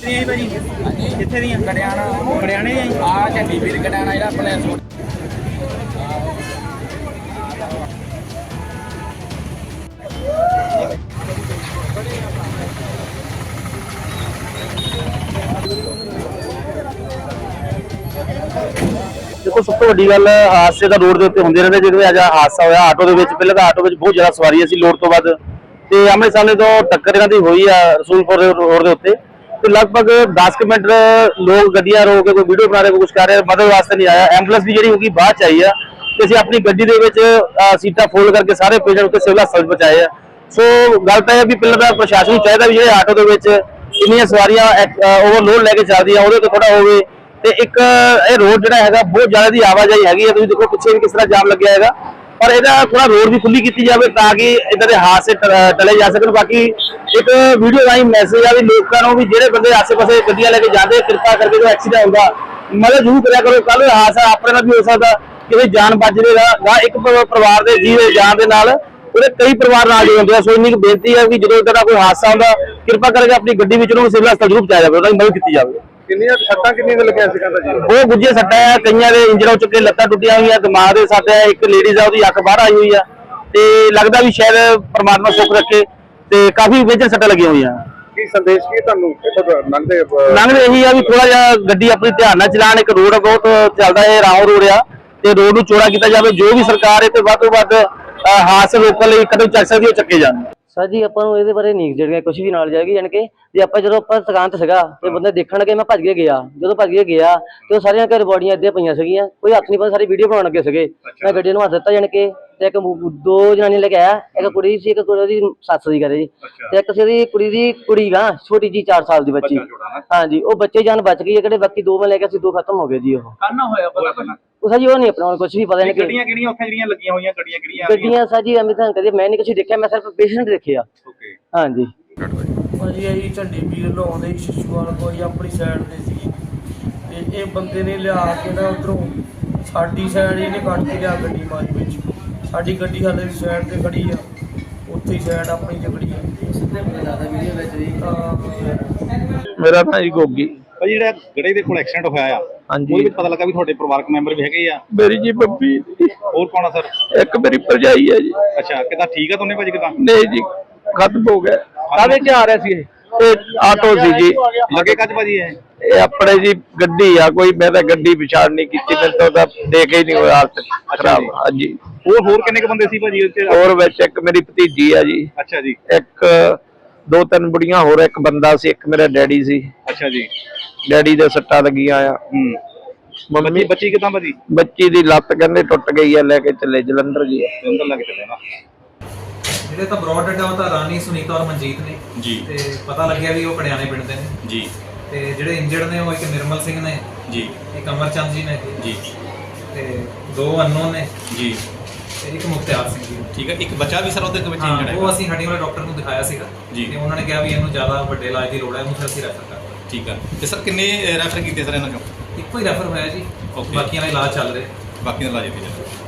ਕਿੱਥੇ ਭਾਜੀ। ਕਿੱਥੇ ਦੀਆਂ? ਕੜਿਆਣਾ ਕੜਿਆਣੇ ਦੀਆਂ ਆ ਝੰਡੀ ਵੀਰ ਕਢਾਣਾ ਜਿਹੜਾ ਆਪਣੇ ਸੋ- ਦੇਖੋ ਸਭ ਤੋਂ ਵੱਡੀ ਗੱਲ ਹਾਦਸੇ ਤਾਂ ਰੋਡ ਦੇ ਉੱਤੇ ਹੁੰਦੇ ਰਹਿੰਦੇ। ਜਿਵੇਂ ਅੱਜ ਹਾਦਸਾ ਹੋਇਆ ਆਟੋ ਦੇ ਵਿੱਚ ਪਹਿਲਾਂ ਤਾਂ ਆਟੋ ਵਿੱਚ ਬਹੁਤ ਜ਼ਿਆਦਾ ਸਵਾਰੀ ਸੀ ਲੋਡ ਤੋਂ ਵੱਧ ਤੇ ਆਮਣੇ ਸਾਹਮਣੇ ਤੋਂ ਟੱਕਰ ਇਹਨਾਂ ਦੀ ਹੋਈ ਆ ਰਸੂਲਪੁਰ ਦੇ ਰੋਡ ਦੇ ਉੱਤੇ। ਤੇ ਲਗਭਗ 10 ਕੁ ਮਿੰਟ ਲੋਕ ਗੱਡੀਆਂ ਰੋਕ ਕੇ ਕੋਈ ਵੀਡੀਓ ਬਣਾ ਰਹੇ, ਕੋਈ ਕੁਝ ਕਰ ਰਹੇ ਮਦਦ ਵਾਸਤੇ ਨਹੀਂ ਆਇਆ। ਐਂਬੂਲੈਂਸ ਵੀ ਜਿਹੜੀ ਹੋਗੀ ਬਾਅਦ ਚ ਆਈ ਆ ਤੇ ਅਸੀਂ ਆਪਣੀ ਗੱਡੀ ਦੇ ਵਿੱਚ ਸੀਟਾਂ ਫੋਲਡ ਕਰਕੇ ਸਾਰੇ ਪੇਸ਼ੈਂਟ ਉੱਤੇ ਸਿਵਲ ਹਸਪਤਾਲ ਪਹੁੰਚਾਏ ਆ। ਸੋ ਗੱਲ ਤਾਂ ਇਹ ਆ ਵੀ ਪਹਿਲਾਂ ਤਾਂ ਪ੍ਰਸ਼ਾਸਨ ਨੂੰ ਚਾਹੀਦਾ ਵੀ ਜਿਹੜੇ ਆਟੋ ਦੇ ਵਿੱਚ ਇੰਨੀਆਂ ਸਵਾਰੀਆਂ ਓਵਰਲੋਡ ਲੈ ਕੇ ਚੱਲਦੀਆਂ, ਉਹਦੇ ਤੇ ਥੋੜਾ ਹੋਵੇ। ਤੇ ਇੱਕ, ਇਹ ਰੋਡ ਜਿਹੜਾ ਹੈਗਾ, ਬਹੁਤ ਜ਼ਿਆਦਾ ਦੀ ਆਵਾਜਾਈ ਹੈਗੀ ਹੈ ਤੁਸੀਂ ਦੇਖੋ ਪਿੱਛੇ ਵੀ ਕਿਸ ਤਰ੍ਹਾਂ ਜਾਮ ਲੱਗਿਆ ਹੈਗਾ। ਪਰ ਇਹਦਾ ਥੋੜਾ ਰੋਡ ਵੀ ਖੁੱਲੀ ਕੀਤੀ ਜਾਵੇ ਤਾਂ ਕਿ ਇਦਾਂ ਦੇ ਹਾਦਸੇ ਟਲੇ ਜਾ ਸਕਣ। ਬਾਕੀ ਇੱਕ ਵੀਡੀਓ ਰਾਹੀਂ ਮੈਸੇਜ ਆ ਵੀ ਲੋਕਾਂ ਨੂੰ ਵੀ ਜਿਹੜੇ ਬੰਦੇ ਆਸੇ-ਪਾਸੇ ਗੱਡੀਆਂ ਲੈ ਕੇ ਜਾਂਦੇ, ਕਿਰਪਾ ਕਰਕੇ ਜੋ ਐਕਸੀਡੈਂਟ ਹੁੰਦਾ, ਮਦਦ ਜ਼ਰੂਰ ਕਰਿਆ ਕਰੋ। ਕੱਲ ਹਾਦਸਾ ਆਪਣੇ ਨਾਲ ਵੀ ਹੋ ਸਕਦਾ, ਕਿਸੇ ਜਾਨ ਬਚ ਜਾਵੇਗਾ ਜਾਂ ਇੱਕ ਪਰਿਵਾਰ ਦੇ ਜੀਵ ਜਾਨ ਦੇ ਨਾਲ ਉਹਦੇ ਕਈ ਪਰਿਵਾਰ ਨਾਲ ਜੁੜੇ ਹੁੰਦੇ ਆ। ਸੋ ਇੰਨੀ ਕੁ ਬੇਨਤੀ ਹੈ ਕਿ ਜਦੋਂ ਇਦਾਂ ਦਾ ਕੋਈ ਹਾਦਸਾ ਹੁੰਦਾ, ਕਿਰਪਾ ਕਰਕੇ ਆਪਣੀ ਗੱਡੀ ਵਿੱਚ ਨੂੰ ਸਿਵਲ ਹਸਪਤਾਲ ਜ਼ਰੂਰ ਪਹੁੰਚਾਇਆ ਜਾਵੇ ਉਹਦੀ ਮਦਦ ਕੀਤੀ ਜਾਵੇ। ਕਿੰਨੀਆਂ ਸੱਟਾਂ ਕਿੰਨੀਆਂ ਦੇ ਲੱਗਿਆ ਸੀ ਕਹਿੰਦਾ ਜੀ? ਉਹ ਗੁੱਜੇ ਸੱਟਾਂ ਆ ਕਈਆਂ ਦੇ ਇੰਜਰ ਹੋ ਚੁੱਕੇ ਲੱਤਾਂ ਟੁੱਟੀਆਂ ਹੋਈਆਂ ਦਿਮਾਗ ਦੇ ਸੱਟ ਆ ਇੱਕ ਲੇਡੀਜ਼ ਆ ਉਹਦੀ ਅੱਖ ਬਾਹਰ ਆਈ ਹੋਈ ਆ। ਤੇ ਲੱਗਦਾ ਵੀ ਸ਼ਾਇਦ ਪ੍ਰਮਾਤਮਾ ਸੁੱਖ ਰੱਖੇ ਤੇ ਕਾਫੀ ਮੇਜਰ ਸੱਟਾਂ ਲੱਗੀਆਂ ਹੋਈਆਂ। ਕੀ ਸੰਦੇਸ਼ ਕੀ ਤੁਹਾਨੂੰ? ਇੱਥੋਂ ਲੰਘਦੇ ਲੰਘਦੇ ਇਹੀ ਆ ਵੀ ਥੋੜਾ ਜਿਹਾ ਗੱਡੀ ਆਪਣੀ ਧਿਆਨ ਨਾਲ ਚਲਾਣ ਇੱਕ ਰੋਡ ਬਹੁਤ ਚੱਲਦਾ ਹੈ ਰਾਉ ਰੋਡ ਆ ਤੇ ਰੋਡ ਨੂੰ ਚੌੜਾ ਕੀਤਾ ਜਾਵੇ ਜੋ ਵੀ ਸਰਕਾਰ ਇਹ ਤੇ ਵੱਧ ਤੋਂ ਵੱਧ ਹਾਦਸੇ ਰੋਕਣ ਲਈ ਕਦਮ ਚੱਕ ਸਕਦੀ ਹੈ ਉਹ ਚੱਕੇ ਜਾਣ। ਸਰ ਜੀ ਆਪਾਂ ਨੂੰ ਇਹਦੇ ਬਾਰੇ ਨਹੀਂ ਜਿਹੜੀਆਂ ਕੁਝ ਵੀ ਨਾਲ ਜਾਏਗੀ ਯਾਨੀ ਕਿ ਜੇ ਆਪਾਂ ਜਦੋਂ ਆਪਾਂ ਦੁਕਾਨ ਤੇ ਸੀਗਾ ਤੇ ਬੰਦੇ ਦੇਖਣ ਲੱਗੇ ਮੈਂ ਭੱਜ ਕੇ ਗਿਆ। ਜਦੋਂ ਭੱਜ ਕੇ ਗਿਆ ਤੇ ਉਹ ਸਾਰੀਆਂ ਘਰ ਬੋਡੀਆਂ ਇੱਦਾਂ ਪਈਆਂ ਸੀਗੀਆਂ। ਕੋਈ ਹੱਥ ਨਹੀਂ ਪਾ ਸਾਰੀ ਵੀਡੀਓ ਬਣਾਉਣ ਲੱਗੇ ਸੀਗੇ। ਮੈਂ ਗੱਡੀ ਨੂੰ ਹੱਥ ਦਿੱਤਾ ਯਾਨੀ ਕਿ ਤੇ ਇੱਕ ਦੋ ਜਨਾਨੀ ਲੈ ਕੇ ਆਇਆ ਇੱਕ ਕੁੜੀ ਸੀ ਇੱਕ ਕੁੜੀ ਦੀ ਸੱਸ ਦੀ ਕਰੇ ਜੀ। ਤੇ ਇੱਕ ਸੀ ਉਹਦੀ ਕੁੜੀ ਦੀ ਕੁੜੀ ਗਾ ਛੋਟੀ ਜੀ 4 ਸਾਲ ਦੀ ਬੱਚੀ। ਹਾਂਜੀ ਉਹ ਬੱਚੇ ਜਾਨ ਬਚ ਗਈ ਹੈ ਕਿਹੜੇ ਬਾਕੀ ਦੋ ਮੈਂ ਲੈ ਕੇ ਸੀ ਦੋ ਖਤਮ ਹੋ ਗਏ ਜੀ ਉਹ। ਕੰਨ ਹੋਇਆ ਪਤਾ ਉਹ ਸਰ ਜੀ ਉਹ ਨਹੀਂ ਆਪਣਾ ਕੁਝ ਵੀ ਪਤਾ ਨਹੀਂ ਗੱਡੀਆਂ ਕਿਹੜੀਆਂ ਉੱਥੇ ਜਿਹੜੀਆਂ ਲੱਗੀਆਂ ਹੋਈਆਂ ਗੱਡੀਆਂ ਕਿਹੜੀਆਂ ਗੱਡੀਆਂ ਸਰ ਜੀ ਅਮਿਤ ਤਾਂ ਕਦੇ ਮੈਂ ਨਹੀਂ ਕੁਝ ਦੇਖਿਆ ਮੈਂ ਸਿਰਫ ਪੇਸ਼ੈਂਟ ਦੇਖਿਆ। ਓਕੇ ਹਾਂਜੀ। ਭਾਜੀ ਅਸੀਂ ਝੰਡੀ ਵੀਰ ਲਾਉਂਦੇ ਸ਼ਿਸ਼ੂਵਾਲ ਕੋਈ ਆਪਣੀ ਸਾਈਡ ਤੇ ਸੀ। ਤੇ ਇਹ ਬੰਦੇ ਨੇ ਲਿਆ ਕੇ ਨਾ ਉਧਰੋਂ ਸਾਡੀ ਸਾਈਡ ਇਹਨੇ ਕੱਢ ਕੇ ਲਿਆ ਗੱਡੀ ਮਾਰੀ ਵਿੱਚ। ਸਾਡੀ ਗੱਡੀ ਹਾਲੇ ਵੀ ਸਾਈਡ ਤੇ ਖੜੀ ਆ। ਉੱਥੇ ਹੀ ਸਾਈਡ ਆਪਣੀ ਖੜੀ ਆ। ਸਿੱਧੇ ਬੰਦਾ ਵੀਡੀਓ ਵਿੱਚ ਵੀ ਮੇਰਾ ਜੀ ਗੋਗੀ। ਭਾਈ ਜਿਹੜਾ ਗੜੇ ਦੇ ਕੋਲ ਐਕਸੀਡੈਂਟ ਹੋਇਆ ਆ ਹਾਂਜੀ। ਵਿੱਚ ਪਤਾ ਲੱਗਾ ਵੀ ਤੁਹਾਡੇ ਪਰਿਵਾਰਕ ਮੈਂਬਰ ਵੀ ਹੈਗੇ ਆ? ਮੇਰੀ ਜੀ ਬੱਬੀ। ਹੋਰ ਕੌਣ ਆ ਸਰ? ਇੱਕ ਮੇਰੀ ਭਰਜਾਈ ਹੈ ਜੀ। ਅੱਛਾ ਕਿਦਾਂ ਠੀਕ ਆ ਦੋਨੇ ਭਾਜੀ ਕਿਦਾਂ? ਨਹੀਂ ਜੀ ਖਤਮ ਹੋ ਗਿਆ। ਕਾਹਦੇ ਚ ਆ ਰਿਹਾ ਸੀ ਇਹ? ਇਹ ਆਟੋ ਸੀ ਜੀ। ਲੱਗੇ ਕੱਜ ਭਾਜੀ ਇਹ? ਇਹ ਆਪਣੇ ਜੀ ਗੱਡੀ ਆ ਕੋਈ ਮੈਂ ਤਾਂ ਗੱਡੀ ਵਿਚਾਰ ਨਹੀਂ ਕੀਤੀ ਮੈਂ ਤਾਂ ਉਹਦਾ ਦੇਖ ਹੀ ਨਹੀਂ ਹੋਇਆ ਹਾਲਤ ਖਰਾਬ। ਹਾਂਜੀ। ਹੋਰ ਹੋਰ ਕਿੰਨੇ ਕ ਬੰਦੇ ਸੀ ਭਾਜੀ ਉੱਥੇ? ਹੋਰ ਵਿੱਚ ਇੱਕ ਮੇਰੀ ਭਤੀਜੀ ਆ ਜੀ। ਅੱਛਾ ਜੀ। ਇੱਕ ਦੋ ਤਿੰਨ ਬੁੜੀਆਂ ਹੋਰ ਇੱਕ ਬੰਦਾ ਸੀ ਇੱਕ ਮੇਰਾ ਡੈਡੀ ਸੀ। ਅੱਛਾ ਜੀ। ਡੈਡੀ ਦੇ ਸੱਟਾਂ ਲੱਗੀਆਂ ਆ ਹੂੰ। ਮੰਮੀ ਬੱਚੀ ਬੱਚੀ ਕਿਦਾਂ ਭਾਜੀ? ਬੱਚੀ ਦੀ ਲੱਤ ਕਹਿੰਦੇ ਟੁੱਟ ਗਈ ਆ ਲੈ ਕੇ ਚੱਲੇ ਜਲੰਧਰ ਜੀ। ਅੰਦਰ ਲੱਗ ਚੱਲੇ ਨਾ। ਜਿਹੜੇ ਤਾਂ ਬ੍ਰੌਡ ਉਹ ਤਾਂ ਰਾਣੀ ਸੁਨੀਤਾ ਔਰ ਮਨਜੀਤ ਨੇ। ਜੀ। ਤੇ ਪਤਾ ਲੱਗਿਆ ਵੀ ਉਹ ਕੜਿਆਣੇ ਪਿੰਡ ਦੇ ਨੇ। ਜੀ। ਤੇ ਜਿਹੜੇ ਇੰਜਰਡ ਨੇ ਉਹ ਇੱਕ ਨਿਰਮਲ ਸਿੰਘ ਨੇ। ਜੀ। ਇੱਕ ਅਮਰਚੰਦ ਜੀ ਨੇ। ਜੀ। ਤੇ ਦੋ ਅਨਨੋਨ ਨੇ। ਜੀ। ਤੇ ਇੱਕ ਮੁਖਤਿਆਰ ਸਿੰਘ ਜੀ ਠੀਕ ਹੈ ਇੱਕ ਬੱਚਾ ਵੀ ਸਰ ਉਹਦੇ ਵਿੱਚ ਹਾਂ ਇੰਜਰਡ ਉਹ ਅਸੀਂ ਹੱਡੀ ਵਾਲੇ ਡਾਕਟਰ ਨੂੰ ਦਿਖਾਇਆ ਸੀਗਾ। ਜੀ। ਤੇ ਉਹਨਾਂ ਨੇ ਕਿਹਾ ਵੀ ਇਹਨੂੰ ਜ਼ਿਆਦਾ ਵੱਡੇ ਇਲਾਜ ਦੀ ਲੋੜ ਹੈ ਇਹਨੂੰ ਫਿਰ ਅਸੀਂ ਰੈਫਰ ਠੀਕ ਹੈ ਤੇ ਸਰ ਕਿੰਨੇ ਰੈਫਰ ਕੀਤੇ ਸਰ ਇਹਨਾਂ ਚੋਂ ਇੱਕੋ ਹੀ ਰੈਫਰ ਹੋਇਆ ਜੀ Okay. ਬਾਕੀਆਂ ਦਾ ਇਲਾਜ ਚੱਲ ਰਿਹਾ ਬਾਕੀ ਦਾ ਇਲਾਜ ਇੱਥੇ ਚੱਲ ਰਿਹਾ।